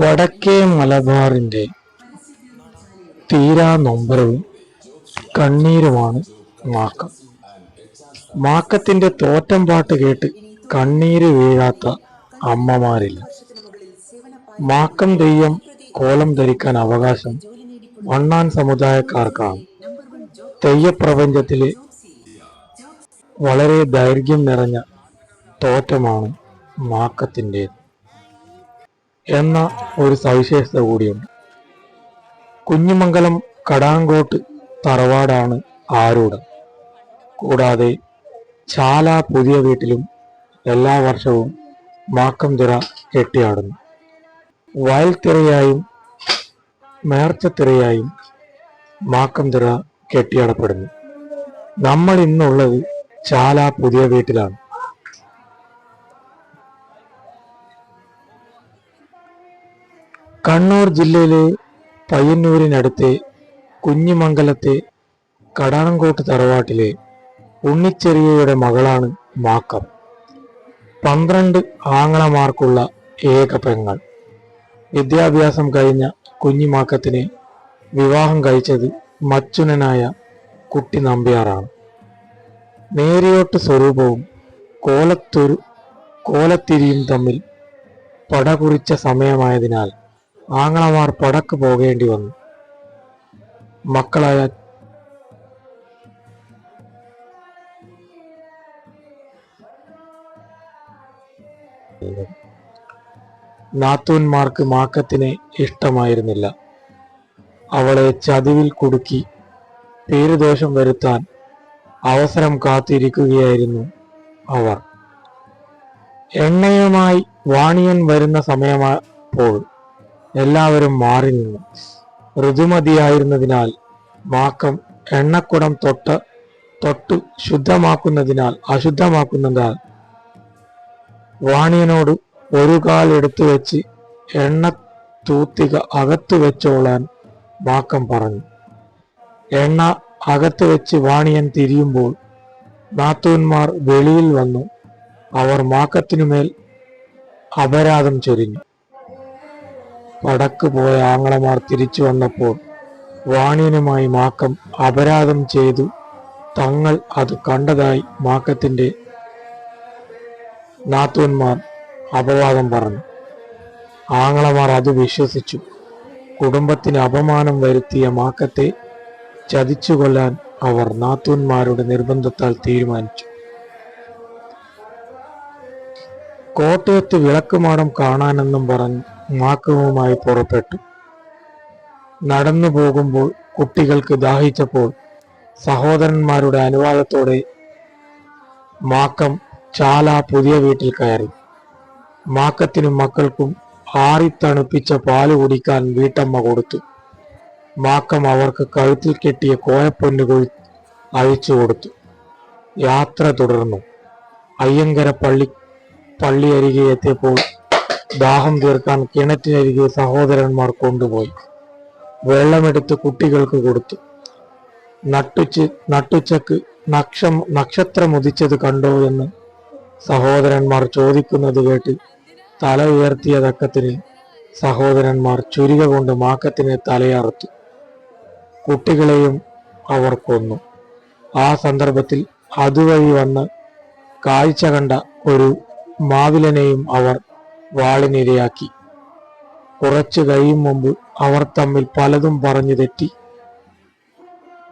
വടക്കേ മലബാറിന്റെ തീരാ നൊമ്പരവും കണ്ണീരുമാണ് മാക്കം. മാക്കത്തിന്റെ തോറ്റം പാട്ട് കേട്ട് കണ്ണീര് വീഴാത്ത അമ്മമാരില്ല. മാക്കം തെയ്യം കോലം ധരിക്കാൻ അവകാശം വണ്ണാൻ സമുദായക്കാർക്കാണ്. തെയ്യപ്രപഞ്ചത്തിലെ വളരെ ദൈർഘ്യം നിറഞ്ഞ തോറ്റമാണ് മാക്കത്തിന്റെത്. എന്ന ഒരു സവിശേഷത കൂടിയുണ്ട്. കുഞ്ഞിമംഗലം കടാങ്കോട്ട് തറവാടാണ് ആരോട് കൂടാതെ ചാല പുതിയ വീട്ടിലും എല്ലാ വർഷവും മാക്കം തിറ കെട്ടിയാടുന്നു. വയൽത്തിറയായും മേർച്ചത്തിറയായും മാക്കം തിറ കെട്ടിയാടപ്പെടുന്നു. നമ്മൾ ഇന്നുള്ളത് ചാല പുതിയ വീട്ടിലാണ്. കണ്ണൂർ ജില്ലയിലെ പയ്യന്നൂരിനടുത്തെ കുഞ്ഞിമംഗലത്തെ കടാനംകോട്ട് തറവാട്ടിലെ ഉണ്ണിച്ചെറിയയുടെ മകളാണ് മാക്കം. പന്ത്രണ്ട് ആങ്ങളമാർക്കുള്ള ഏക പെങ്ങൾ. വിദ്യാഭ്യാസം കഴിഞ്ഞ കുഞ്ഞിമാക്കത്തിനെ വിവാഹം കഴിച്ചത് മച്ചുനനായ കുട്ടി നമ്പ്യാറാണ്. നേരിയോട്ട് സ്വരൂപവും കോലത്തൊരു കോലത്തിരിയും തമ്മിൽ പടകുറിച്ച സമയമായതിനാൽ ആങ്ങളമാർ പടക്ക് പോകേണ്ടി വന്നു. മക്കളായ നാത്തൂന്മാർക്ക് മാക്കത്തിനെ ഇഷ്ടമായിരുന്നില്ല. അവളെ ചതിവിൽ കുടുക്കി പേരുദോഷം വരുത്താൻ അവസരം കാത്തിരിക്കുകയായിരുന്നു അവർ. എണ്ണയുമായി വാണിയൻ വരുന്ന സമയമായപ്പോൾ എല്ലാവരും മാറി നിന്നു. ഋതുമതിയായിരുന്നതിനാൽ മാക്കം എണ്ണക്കുടം തൊട്ട് തൊട്ട് ശുദ്ധമാക്കുന്നതിനാൽ അശുദ്ധമാക്കുന്നതിനാൽ വാണിയനോട് ഒരു കാൽ എടുത്തു വെച്ച് എണ്ണ തൂത്തിക അകത്തു വെച്ചോളാൻ മാക്കം പറഞ്ഞു. എണ്ണ അകത്ത് വെച്ച് വാണിയൻ തിരിയുമ്പോൾ നാത്തൂന്മാർ വെളിയിൽ വന്നു. അവർ മാക്കത്തിനുമേൽ അപരാധം ചൊരിഞ്ഞു. പടക്ക് പോയ ആങ്ങളമാർ തിരിച്ചു വന്നപ്പോൾ വാണിയനുമായി മാക്കം അപരാധം ചെയ്തു. തങ്ങൾ അത് കണ്ടതായി മാക്കത്തിന്റെ നാത്തൂന്മാർ അപവാദം പറഞ്ഞു. ആങ്ങളമാർ അത് വിശ്വസിച്ചു. കുടുംബത്തിന് അപമാനം വരുത്തിയ മാക്കത്തെ ചതിച്ചു കൊല്ലാൻ അവർ നാത്തൂന്മാരുടെ നിർബന്ധത്താൽ തീരുമാനിച്ചു. കോട്ടയത്ത് വിളക്കുമാടം കാണാനെന്നും പറഞ്ഞ് മാക്കവുമായി പുറപ്പെട്ടു. നടന്നു പോകുമ്പോൾ കുട്ടികൾക്ക് ദാഹിച്ചപ്പോൾ സഹോദരന്മാരുടെ അനുവാദത്തോടെ മാക്കം ചാല പുതിയ വീട്ടിൽ കയറി. മാക്കത്തിനും മക്കൾക്കും ആറിത്തണുപ്പിച്ച പാൽ കുടിക്കാൻ വീട്ടമ്മ കൊടുത്തു. മാക്കം അവർക്ക് കഴുത്തിൽ കെട്ടിയ കോയപ്പൊന്നുകൾ അഴിച്ചു കൊടുത്തു. യാത്ര തുടർന്നു. അയ്യങ്കര പള്ളി പള്ളി അരികെ എത്തിയപ്പോൾ ദാഹം തീർക്കാൻ കിണറ്റിനരികെ സഹോദരന്മാർ കൊണ്ടുപോയി. വെള്ളമെടുത്ത് കുട്ടികൾക്ക് കൊടുത്തു. നട്ടുച്ച് നട്ടുച്ചക്ക് നക്ഷം നക്ഷത്രമുദിച്ചത് കണ്ടോ എന്ന് സഹോദരന്മാർ ചോദിക്കുന്നത് കേട്ട് തല ഉയർത്തിയ തക്കത്തിന് സഹോദരന്മാർ ചുരിക കൊണ്ട് മാക്കത്തിനെ തലയറുത്തു. കുട്ടികളെയും അവർ കൊന്നു. ആ സന്ദർഭത്തിൽ അതുവഴി വന്ന് കാഴ്ച കണ്ട ഒരു മാവിലനെയും അവർ വാളിനിരയാക്കി. കുറച്ചു കഴിയും മുമ്പ് അവർ തമ്മിൽ പലതും പറഞ്ഞു തെറ്റി.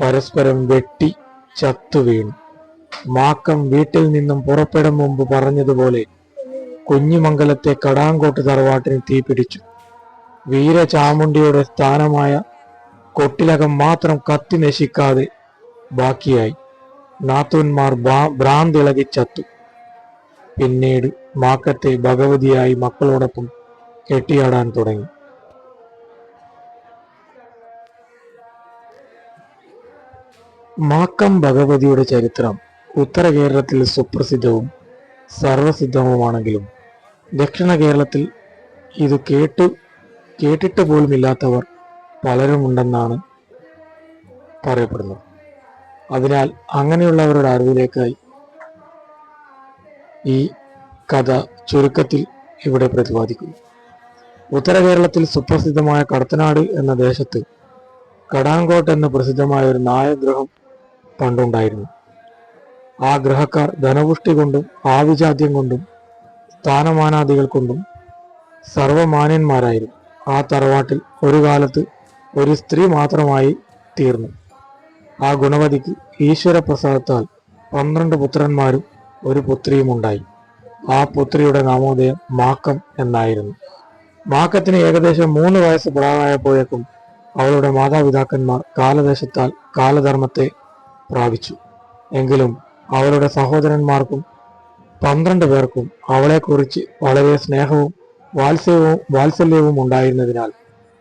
പരസ്പരം വെട്ടി ചത്തു വീണു. മാക്കം വീട്ടിൽ നിന്നും പുറപ്പെടും മുമ്പ് പറഞ്ഞതുപോലെ കുഞ്ഞുമംഗലത്തെ കടാങ്കോട്ട് തറവാട്ടിന് തീപിടിച്ചു വീരചാമുണ്ടിയുടെ സ്ഥാനമായ കൊട്ടിലകം മാത്രം കത്തി നശിക്കാതെ ബാക്കിയായി. നാത്തൂന്മാർ ഭ്രാ- ഭ്രാന്തിളകി ചത്തു. പിന്നീട് മാക്കത്തെ ഭഗവതിയായി മക്കളോടൊപ്പം കെട്ടിയാടാൻ തുടങ്ങി. മാക്കം ഭഗവതിയുടെ ചരിത്രം ഉത്തര കേരളത്തിൽ സുപ്രസിദ്ധവും സർവസിദ്ധവുമാണെങ്കിലും ദക്ഷിണ കേരളത്തിൽ ഇത് കേട്ടു കേട്ടിട്ട് പോലും ഇല്ലാത്തവർ പലരുമുണ്ടെന്നാണ് പറയപ്പെടുന്നത്. അതിനാൽ അങ്ങനെയുള്ളവരുടെ അറിവിലേക്കായി ഈ കഥ ചുരുക്കത്തിൽ ഇവിടെ പ്രതിപാദിക്കുന്നു. ഉത്തര കേരളത്തിൽ സുപ്രസിദ്ധമായ കടത്തനാട് എന്ന ദേശത്ത് കടാങ്കോട്ട് എന്ന പ്രസിദ്ധമായ ഒരു നായഗ്രഹം പണ്ടുണ്ടായിരുന്നു. ആ ഗ്രഹക്കാർ ധനപുഷ്ടി കൊണ്ടും ആവിജാത്യം കൊണ്ടും സ്ഥാനമാനാദികൾ കൊണ്ടും സർവമാന്യന്മാരായിരുന്നു ആ തറവാട്ടിൽ ഒരു കാലത്ത് ഒരു സ്ത്രീ മാത്രമായി തീർന്നു. ആ ഗുണവതിക്ക് ഈശ്വരപ്രസാദത്താൽ പന്ത്രണ്ട് പുത്രന്മാരും ഒരു പുത്രിയും ഉണ്ടായി. ആ പുത്രിയുടെ നാമോദയം മാക്കം എന്നായിരുന്നു. മാക്കത്തിന് ഏകദേശം മൂന്ന് വയസ്സ് പ്രായമായപ്പോഴേക്കും അവളുടെ മാതാപിതാക്കന്മാർ കാലദേശത്താൽ കാലധർമ്മത്തെ പ്രാപിച്ചു. എങ്കിലും അവളുടെ സഹോദരന്മാർക്കും പന്ത്രണ്ട് പേർക്കും അവളെക്കുറിച്ച് വളരെ സ്നേഹവും വാത്സല്യവും വാത്സല്യവും ഉണ്ടായിരുന്നതിനാൽ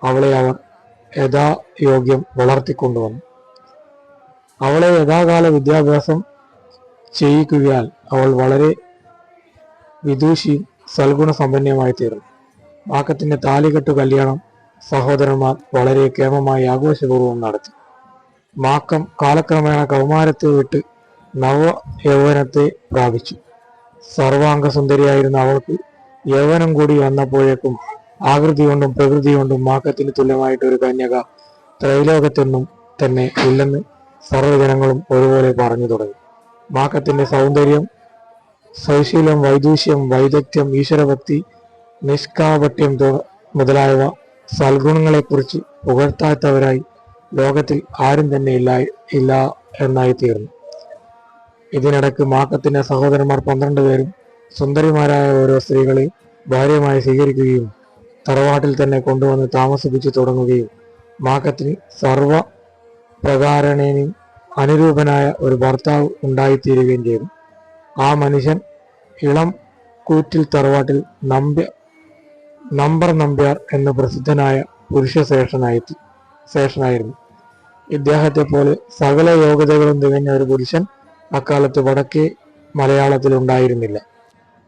അവളെ അവർ യഥായോഗ്യം വളർത്തിക്കൊണ്ടുവന്നു. അവളെ യഥാകാല വിദ്യാഭ്യാസം ചെയ്യിക്കുകയാൽ അവൾ വളരെ വിദൂഷിയും സൽഗുണ സമ്പന്നയുമായി തീർന്നു മാക്കത്തിന്റെ താലികെട്ടു കല്യാണം സഹോദരന്മാർ വളരെ കേമമായി ആഘോഷപൂർവം നടത്തി. മാക്കം കാലക്രമേണ കൗമാരത്തെ വിട്ട് നവ യൗവനത്തെ പ്രാപിച്ചു. സർവാംഗ സുന്ദരിയായിരുന്ന അവൾക്ക് യൗവനം കൂടി വന്നപ്പോഴേക്കും ആകൃതി കൊണ്ടും പ്രകൃതി കൊണ്ടും മാക്കത്തിന് തുല്യമായിട്ട് ഒരു കന്യക ത്രൈലോകത്തെന്നും തന്നെ ഇല്ലെന്ന് സർവജനങ്ങളും ഒരുപോലെ പറഞ്ഞു തുടങ്ങി. മാക്കത്തിന്റെ സൗന്ദര്യം സൗശീലം വൈദൂഷ്യം വൈദഗ്ധ്യം ഈശ്വരഭക്തി നിഷ്കാപട്യം മുതലായവ സൽഗുണങ്ങളെക്കുറിച്ച് പുകഴ്ത്താത്തവരായി ലോകത്തിൽ ആരും തന്നെ ഇല്ല ഇല്ല എന്നായി തീർന്നു ഇതിനിടക്ക് മാക്കത്തിന്റെ സഹോദരന്മാർ പന്ത്രണ്ട് പേരും സുന്ദരിമാരായ ഓരോ സ്ത്രീകളെ ഭാര്യമായി സ്വീകരിക്കുകയും തറവാട്ടിൽ തന്നെ കൊണ്ടുവന്ന് താമസിപ്പിച്ചു തുടങ്ങുകയും മാക്കത്തിന് സർവ പ്രകാരണേനും അനുരൂപനായ ഒരു ഭർത്താവ് ഉണ്ടായിത്തീരുകയും ചെയ്തു. ആ മനുഷ്യൻ ഇളം കൂറ്റിൽ തറവാട്ടിൽ നമ്പ്യ നമ്പർ നമ്പ്യാർ എന്ന പ്രസിദ്ധനായ പുരുഷ പുരുഷശേഷനായി ശേഷനായിരുന്നു ഇദ്ദേഹത്തെ പോലെ സകല യോഗ്യതകളും തികഞ്ഞ ഒരു പുരുഷൻ അക്കാലത്ത് വടക്കേ മലയാളത്തിൽ ഉണ്ടായിരുന്നില്ല.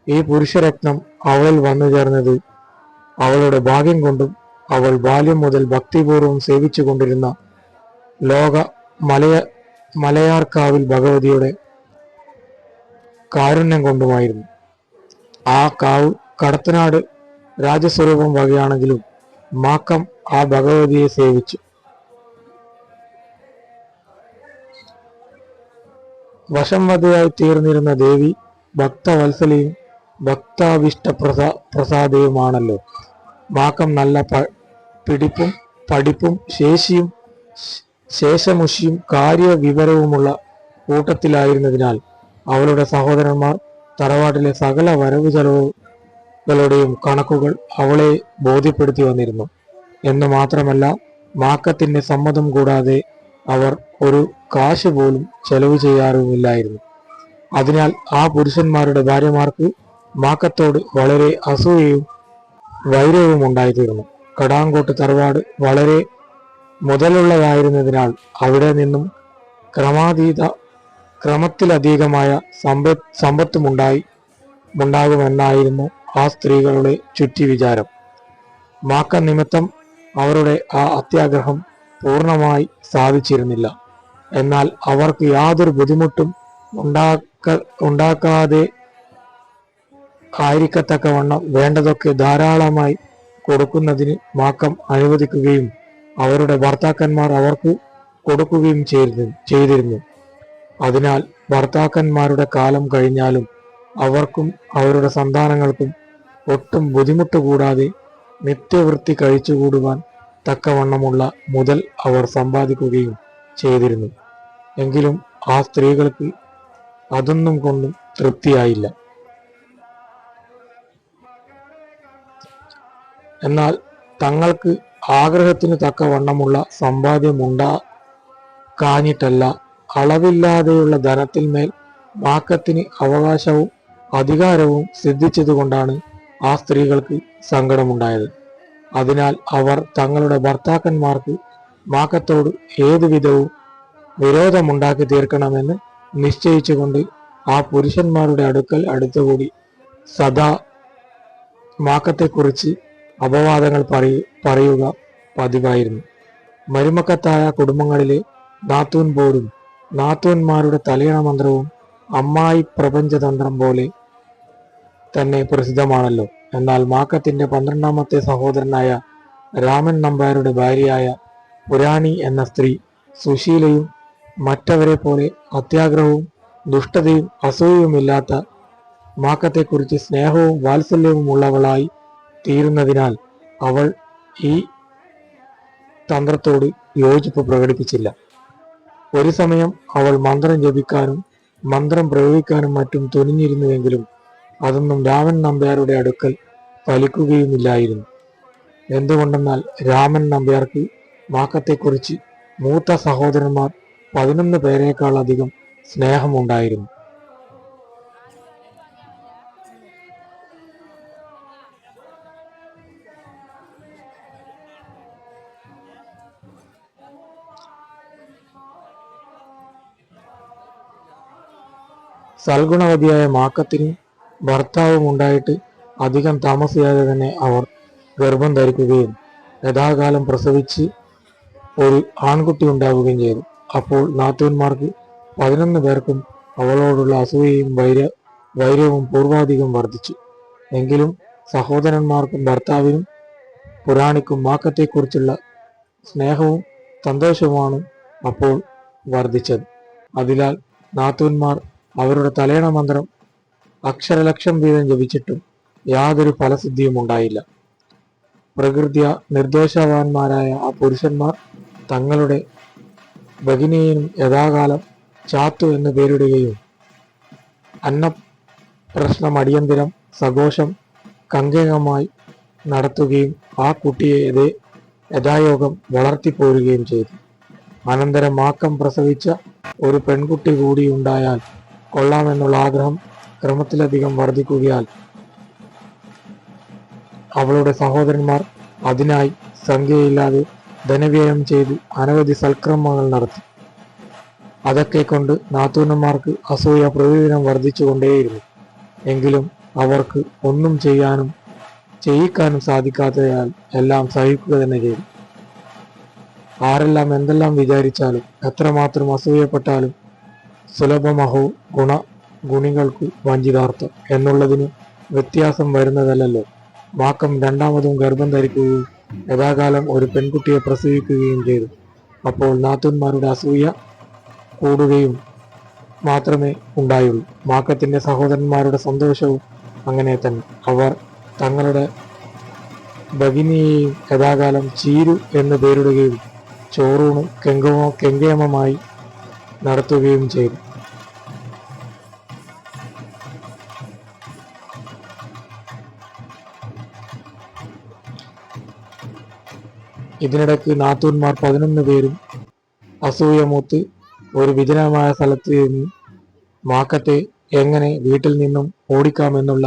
ഈ പുരുഷരത്നം അവളിൽ വന്നു ചേർന്നത് അവളുടെ ഭാഗ്യം കൊണ്ടും അവൾ ബാല്യം മുതൽ ഭക്തിപൂർവം സേവിച്ചു കൊണ്ടിരുന്ന ലോക മലയ മലയാർക്കാവിൽ ഭഗവതിയുടെ കാരുണ്യം കൊണ്ടുമായിരുന്നു. ആ കാവ് കടത്തനാട് രാജസ്വരൂപം വകയാണെങ്കിലും മാക്കം ആ ഭഗവതിയെ സേവിച്ചു. വശംവതയായി തീർന്നിരുന്ന ദേവി ഭക്തവത്സലയും ഭക്താവിഷ്ട പ്രസാ പ്രസാദയുമാണല്ലോ. മാക്കം നല്ല പിടിപ്പും പഠിപ്പും ശേഷിയും ശേഷമുഷിയും കാര്യവിവരവുമുള്ള കൂട്ടത്തിലായിരുന്നതിനാൽ അവളുടെ സഹോദരന്മാർ തറവാട്ടിലെ സകല വരവ് ചെലവുകളുടെയും കണക്കുകൾ അവളെ ബോധ്യപ്പെടുത്തി വന്നിരുന്നു. എന്ന് മാത്രമല്ല മാക്കത്തിന്റെ സമ്മതം കൂടാതെ അവർ ഒരു കാശ് പോലും ചെലവ് ചെയ്യാറുമില്ലായിരുന്നു. അതിനാൽ ആ പുരുഷന്മാരുടെ ഭാര്യമാർക്ക് മാക്കത്തോട് വളരെ അസൂയയും വൈരവും ഉണ്ടായിത്തീർന്നു. കടാങ്കോട്ട് തറവാട് വളരെ മുതലുള്ളതായിരുന്നതിനാൽ അവിടെ നിന്നും ക്രമാതീത ക്രമത്തിലധികമായ സമ്പത്ത് സമ്പത്തുമുണ്ടായി ഉണ്ടാകുമെന്നായിരുന്നു ആ സ്ത്രീകളുടെ ചുറ്റി വിചാരം മാക്ക നിമിത്തം അവരുടെ ആ അത്യാഗ്രഹം പൂർണമായി സാധിച്ചിരുന്നില്ല. എന്നാൽ അവർക്ക് യാതൊരു ബുദ്ധിമുട്ടും ഉണ്ടാക്ക ഉണ്ടാക്കാതെ ആയിരിക്കത്തക്കവണ്ണം വേണ്ടതൊക്കെ ധാരാളമായി കൊടുക്കുന്നതിന് മാക്കം അനുവദിക്കുകയും അവരുടെ ഭർത്താക്കന്മാർ അവർക്ക് കൊടുക്കുകയും ചെയ്തിരുന്നു ചെയ്തിരുന്നു. അതിനാൽ ഭർത്താക്കന്മാരുടെ കാലം കഴിഞ്ഞാലും അവർക്കും അവരുടെ സന്താനങ്ങൾക്കും ഒട്ടും ബുദ്ധിമുട്ട് കൂടാതെ നിത്യവൃത്തി കഴിച്ചുകൂടുവാൻ തക്കവണ്ണമുള്ള മുതൽ അവർ സമ്പാദിക്കുകയും ചെയ്തിരുന്നു. എങ്കിലും ആ സ്ത്രീകൾക്ക് അതൊന്നും കൊണ്ടും തൃപ്തിയായില്ല. എന്നാൽ തങ്ങൾക്ക് ആഗ്രഹത്തിന് തക്കവണ്ണമുള്ള സമ്പാദ്യമുണ്ടാ കാഞ്ഞിട്ടല്ല അളവില്ലാതെയുള്ള ധനത്തിന്മേൽ വാക്കത്തിന് അവകാശവും അധികാരവും സിദ്ധിച്ചതുകൊണ്ടാണ് ആ സ്ത്രീകൾക്ക് സങ്കടമുണ്ടായത്. അതിനാൽ അവർ തങ്ങളുടെ ഭർത്താക്കന്മാർക്ക് വാക്കത്തോട് ഏതുവിധവും വിരോധമുണ്ടാക്കി തീർക്കണമെന്ന് നിശ്ചയിച്ചുകൊണ്ട് ആ പുരുഷന്മാരുടെ അടുക്കൽ അടുത്തുകൂടി സദാ മാക്കത്തെക്കുറിച്ച് അപവാദങ്ങൾ പറയ പറയുക പതിവായിരുന്നു. മരുമക്കത്തായ കുടുംബങ്ങളിലെ നാത്തൂൻ പോരും നാത്തൂന്മാരുടെ തലയണ മന്ത്രവും അമ്മായി പ്രപഞ്ചതന്ത്രം പോലെ തന്നെ പ്രസിദ്ധമാണല്ലോ. എന്നാൽ മാക്കത്തിന്റെ പന്ത്രണ്ടാമത്തെ സഹോദരനായ രാമൻ നമ്പാരുടെ ഭാര്യയായ പുരാണി എന്ന സ്ത്രീ സുശീലയും മറ്റവരെ പോലെ അത്യാഗ്രഹവും ദുഷ്ടതയും അസൂയവുമില്ലാത്ത മാക്കത്തെക്കുറിച്ച് സ്നേഹവും വാത്സല്യവും ഉള്ളവളായി തീരുന്നതിനാൽ അവൾ ഈ തന്ത്രത്തോട് യോജിപ്പ് പ്രകടിപ്പിച്ചില്ല. ഒരു സമയം അവൾ മന്ത്രം ജപിക്കാനും മന്ത്രം പ്രയോഗിക്കാനും മറ്റും തുനിഞ്ഞിരുന്നുവെങ്കിലും അതൊന്നും രാമൻ നമ്പ്യാരുടെ അടുക്കൽ ഫലിക്കുകയുമില്ലായിരുന്നു എന്തുകൊണ്ടെന്നാൽ രാമൻ നമ്പ്യാർക്ക് മാക്കത്തെക്കുറിച്ച് മൂത്ത സഹോദരന്മാർ പതിനൊന്ന് പേരേക്കാളധികം സ്നേഹമുണ്ടായിരുന്നു. സൽഗുണവതിയായ മാക്കത്തിന് ഭർത്താവും ഉണ്ടായിട്ട് അധികം താമസിയാതെ തന്നെ അവർ ഗർഭം ധരിക്കുകയും യഥാകാലം പ്രസവിച്ച് ഒരു ആൺകുട്ടി ഉണ്ടാവുകയും ചെയ്തു. അപ്പോൾ നാത്തൂന്മാർക്ക് പതിനൊന്ന് പേർക്കും അവളോടുള്ള അസൂയയും വൈര വൈരവും പൂർവാധികം വർദ്ധിച്ചു. എങ്കിലും സഹോദരന്മാർക്കും ഭർത്താവിനും പുരാണിക്കും മാക്കത്തെക്കുറിച്ചുള്ള സ്നേഹവും സന്തോഷവുമാണ് അപ്പോൾ വർദ്ധിച്ചത്. അതിനാൽ നാത്തൂന്മാർ അവരുടെ തലേണ മന്ത്രം അക്ഷരലക്ഷം വീതം ജപിച്ചിട്ടും യാതൊരു ഫലസിദ്ധിയും ഉണ്ടായില്ല. പ്രകൃതിയ നിർദോഷവാന്മാരായ ആ പുരുഷന്മാർ തങ്ങളുടെ ഭഗിനിയും യഥാകാലം ചാത്തു എന്ന് പേരിടുകയും അന്ന പ്രശ്നം അടിയന്തിരം സഘോഷം കങ്കേയമായി നടത്തുകയും ആ കുട്ടിയെ യഥേ യഥായോഗം വളർത്തിപ്പോരുകയും ചെയ്തു. അനന്തരം മാക്കം പ്രസവിച്ച ഒരു പെൺകുട്ടി കൂടി ഉണ്ടായാൽ കൊള്ളാമെന്നുള്ള ആഗ്രഹം ക്രമത്തിലധികം വർദ്ധിക്കുകയാൽ അവളുടെ സഹോദരന്മാർ അതിനായി സംഖ്യയില്ലാതെ ധനവ്യയം ചെയ്ത് അനവധി സൽക്രമങ്ങൾ നടത്തി. അതൊക്കെ കൊണ്ട് നാത്തൂനന്മാർക്ക് അസൂയ പ്രതിദിനം വർദ്ധിച്ചുകൊണ്ടേയിരുന്നു എങ്കിലും അവർക്ക് ഒന്നും ചെയ്യാനും ചെയ്യിക്കാനും സാധിക്കാത്തതിനാൽ എല്ലാം സഹിക്കുക തന്നെ ചെയ്തു. ആരെല്ലാം എന്തെല്ലാം വിചാരിച്ചാലും എത്രമാത്രം അസൂയപ്പെട്ടാലും സുലഭമഹോ ഗുണ ഗുണികൾക്ക് വഞ്ചിതാർത്ഥം എന്നുള്ളതിന് വ്യത്യാസം വരുന്നതല്ലല്ലോ. മാക്കം രണ്ടാമതും ഗർഭം ധരിക്കുകയും യഥാകാലം ഒരു പെൺകുട്ടിയെ പ്രസവിക്കുകയും ചെയ്തു. അപ്പോൾ നാത്തൂന്മാരുടെ അസൂയ കൂടുകയും മാത്രമേ ഉണ്ടായുള്ളൂ. മാക്കത്തിന്റെ സഹോദരന്മാരുടെ സന്തോഷവും അങ്ങനെ തന്നെ. അവർ തങ്ങളുടെ ഭഗിനിയെയും യഥാകാലം ചീരു എന്ന് പേരിടുകയും ചോറൂണും കെങ്കമോ കെങ്കേമമായി നടത്തുകയും ചെയ്തു. ഇതിനിടയ്ക്ക് നാത്തൂന്മാർ പതിനൊന്ന് പേരും അസൂയ മൂത്ത് ഒരു വിജനമായ സ്ഥലത്ത് നിന്ന് മാക്കത്തെ എങ്ങനെ വീട്ടിൽ നിന്നും ഓടിക്കാമെന്നുള്ള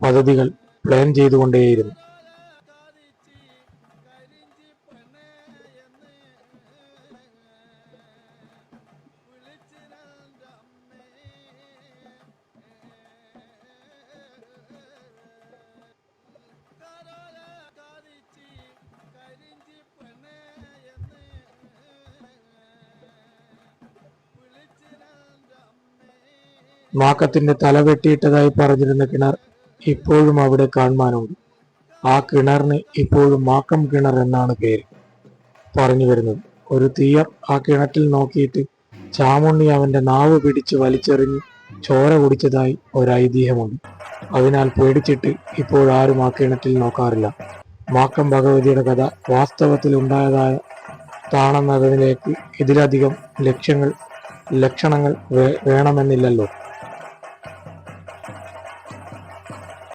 പദ്ധതികൾ പ്ലാൻ ചെയ്തുകൊണ്ടേയിരുന്നു. മാക്കത്തിന്റെ തല വെട്ടിയിട്ടതായി പറഞ്ഞിരുന്ന കിണർ ഇപ്പോഴും അവിടെ കാണുവാനുണ്ട്. ആ കിണറിന് ഇപ്പോഴും മാക്കം കിണർ എന്നാണ് പേര്. പറഞ്ഞു വരുന്നത്. ഒരു തീയർ ആ കിണറ്റിൽ നോക്കിയിട്ട് ചാമുണ്ണി അവന്റെ നാവ് പിടിച്ച് വലിച്ചെറിഞ്ഞ് ചോര കുടിച്ചതായി ഒരു ഐതിഹ്യമുണ്ട്. അതിനാൽ പേടിച്ചിട്ട് ഇപ്പോഴാരും ആ കിണറ്റിൽ നോക്കാറില്ല. മാക്കം ഭഗവതിയുടെ കഥ വാസ്തവത്തിൽ ഉണ്ടായതായ താണെന്നതിലേക്ക് ഇതിലധികം ലക്ഷ്യങ്ങൾ ലക്ഷണങ്ങൾ വേണമെന്നില്ലല്ലോ.